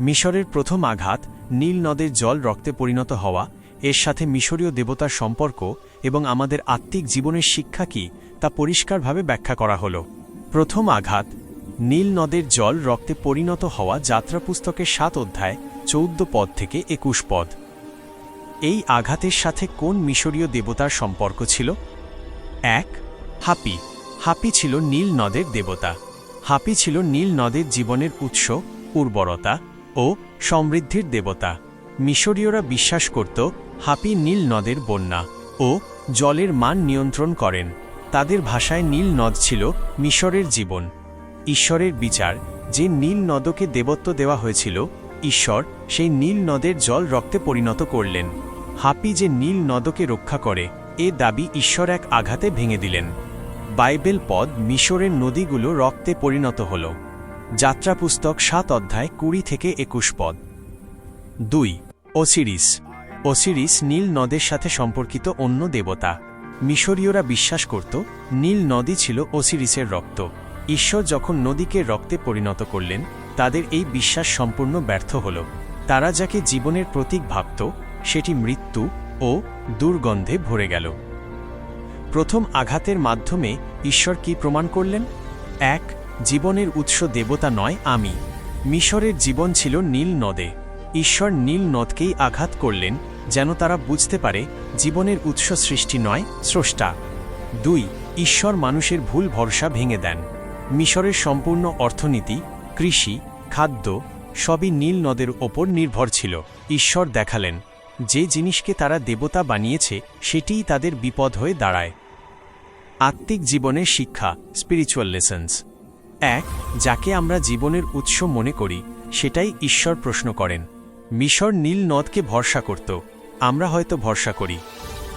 মিশরের প্রথম আঘাত নীল নদের জল রক্তে পরিণত হওয়া, এর সাথে মিশরীয় দেবতার সম্পর্ক এবং আমাদের আত্মিক জীবনের শিক্ষা কি তা পরিষ্কারভাবে ব্যাখ্যা করা হল। প্রথম আঘাত নীল নদের জল রক্তে পরিণত হওয়া যাত্রা পুস্তকের সাত অধ্যায়, চৌদ্দ পদ থেকে একুশ পদ। এই আঘাতের সাথে কোন মিশরীয় দেবতার সম্পর্ক ছিল? এক, হাপি। হাপি ছিল নীল নদের দেবতা। হাপি ছিল নীল নদের জীবনের উৎস, উর্বরতা ও সমৃদ্ধির দেবতা। মিশরীয়রা বিশ্বাস করত, হাপি নীল নদের বন্যা ও জলের মান নিয়ন্ত্রণ করেন। তাদের ভাষায় নীল নদ ছিল মিশরের জীবন। ঈশ্বরের বিচার, যে নীল নদকে দেবত্ব দেওয়া হয়েছিল, ঈশ্বর সেই নীল নদের জল রক্তে পরিণত করলেন। হাপি যে নীল নদকে রক্ষা করে, এ দাবি ঈশ্বর এক আঘাতে ভেঙে দিলেন। বাইবেল পদ মিশরের নদীগুলো রক্তে পরিণত হল। যাত্রা পুস্তক সাত অধ্যায় কুড়ি থেকে একুশ পদ। দুই ওসিরিস ওসিরিস নীল নদের সাথে সম্পর্কিত অন্য দেবতা। মিশরীয়রা বিশ্বাস করত, নীল নদী ছিল ওসিরিসের রক্ত। ঈশ্বর যখন নদীকে রক্তে পরিণত করলেন, তাদের এই বিশ্বাস সম্পূর্ণ ব্যর্থ হল। তারা যাকে জীবনের প্রতীক ভাবত, সেটি মৃত্যু ও দুর্গন্ধে ভরে গেল। প্রথম আঘাতের মাধ্যমে ঈশ্বর কি প্রমাণ করলেন? এক জীবনের উৎস দেবতা নয়, আমি। মিশরের জীবন ছিল নীল নদে। ঈশ্বর নীল নদকেই আঘাত করলেন, যেন তারা বুঝতে পারে, জীবনের উৎস সৃষ্টি নয়, স্রষ্টা। দুই, ঈশ্বর মানুষের ভুল ভরসা ভেঙে দেন। মিশরের সম্পূর্ণ অর্থনীতি, কৃষি, খাদ্য, সবই নীল নদের ওপর নির্ভর ছিল। ঈশ্বর দেখালেন, যে জিনিসকে তারা দেবতা বানিয়েছে, সেটিই তাদের বিপদ হয়ে দাঁড়ায়। আত্মিক জীবনের শিক্ষা স্পিরিচুয়াল লেসন্স এক, যাকে আমরা জীবনের উৎস মনে করি, সেটাই ঈশ্বর প্রশ্ন করেন। মিশর নীল নদকে ভরসা করত, আমরা হয়তো ভরসা করি।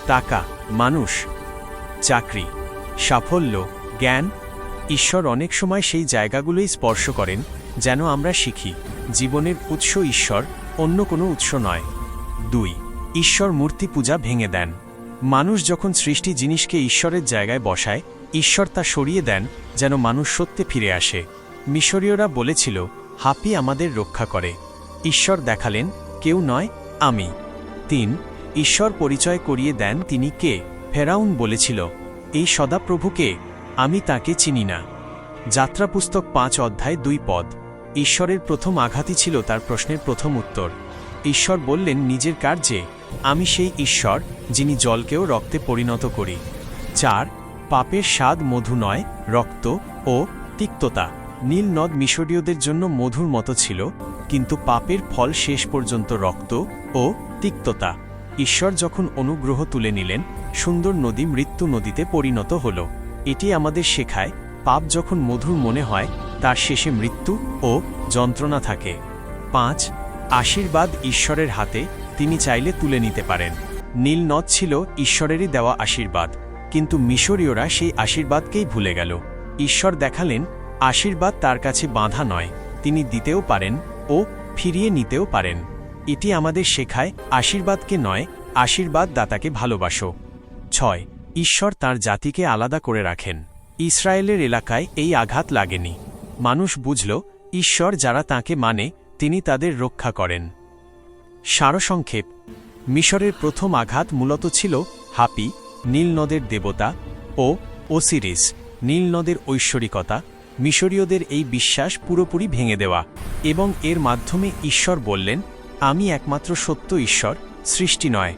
টাকা, মানুষ, চাকরি, সাফল্য, জ্ঞান, ঈশ্বর অনেক সময় সেই জায়গাগুলোই স্পর্শ করেন, যেন আমরা শিখি, জীবনের উৎস ঈশ্বর, অন্য কোনো উৎস নয়। দুই, ঈশ্বর মূর্তি পূজা ভেঙে দেন। মানুষ যখন সৃষ্টি জিনিসকে ঈশ্বরের জায়গায় বসায় ঈশ্বর তা সরিয়ে দেন যেন মানুষ সত্যে ফিরে আসে। মিশরীয়রা বলেছিল, হাপি আমাদের রক্ষা করে। ঈশ্বর দেখালেন, কেউ নয়, আমি। তিন, ঈশ্বর পরিচয় করিয়ে দেন তিনি কে? ফেরাউন বলেছিল, এই সদাপ্রভুকে আমি তাকে চিনি না। যাত্রা পুস্তক পাঁচ অধ্যায় দুই পদ। ঈশ্বরের প্রথম আঘাতই ছিল তার প্রশ্নের প্রথম উত্তর। ঈশ্বর বললেন, নিজের কার্যে, আমি সেই ঈশ্বর, যিনি জলকেও রক্তে পরিণত করি। চার পাপের স্বাদ মধু নয়, রক্ত ও তিক্ততা। নীল নদ মিশরীয়দের জন্য মধুর মতো ছিল, কিন্তু পাপের ফল শেষ পর্যন্ত রক্ত ও তিক্ততা। ঈশ্বর যখন অনুগ্রহ তুলে নিলেন, সুন্দর নদী মৃত্যু নদীতে পরিণত হল। এটি আমাদের শেখায়, পাপ যখন মধুর মনে হয়, তার শেষে মৃত্যু ও যন্ত্রণা থাকে। পাঁচ, আশীর্বাদ ঈশ্বরের হাতে, তিনি চাইলে তুলে নিতে পারেন। নীল নদ ছিল ঈশ্বরেরই দেওয়া আশীর্বাদ। কিন্তু মিশরীয়রা সেই আশীর্বাদকেই ভুলে গেল। ঈশ্বর দেখালেন, আশীর্বাদ তার কাছে বাঁধা নয়, তিনি দিতেও পারেন ও ফিরিয়ে নিতেও পারেন। এটি আমাদের শেখায়, আশীর্বাদকে নয় আশীর্বাদ দাতাকে ভালোবাসো। ছয়, ঈশ্বর তার জাতিকে আলাদা করে রাখেন। ইসরায়েলের এলাকায় এই আঘাত লাগেনি। মানুষ বুঝল, ঈশ্বর যারা তাকে মানে তিনি তাদের রক্ষা করেন। সারসংক্ষেপ, মিশরের প্রথম আঘাত মূলত ছিল হাপি নীল নদের দেবতা ও ওসিরিস নীলনদের ঐশ্বরিকতা, মিশরীয়দের এই বিশ্বাস পুরোপুরি ভেঙে দেওয়া এবং এর মাধ্যমে ঈশ্বর বললেন, আমি একমাত্র সত্য ঈশ্বর, সৃষ্টি নয়।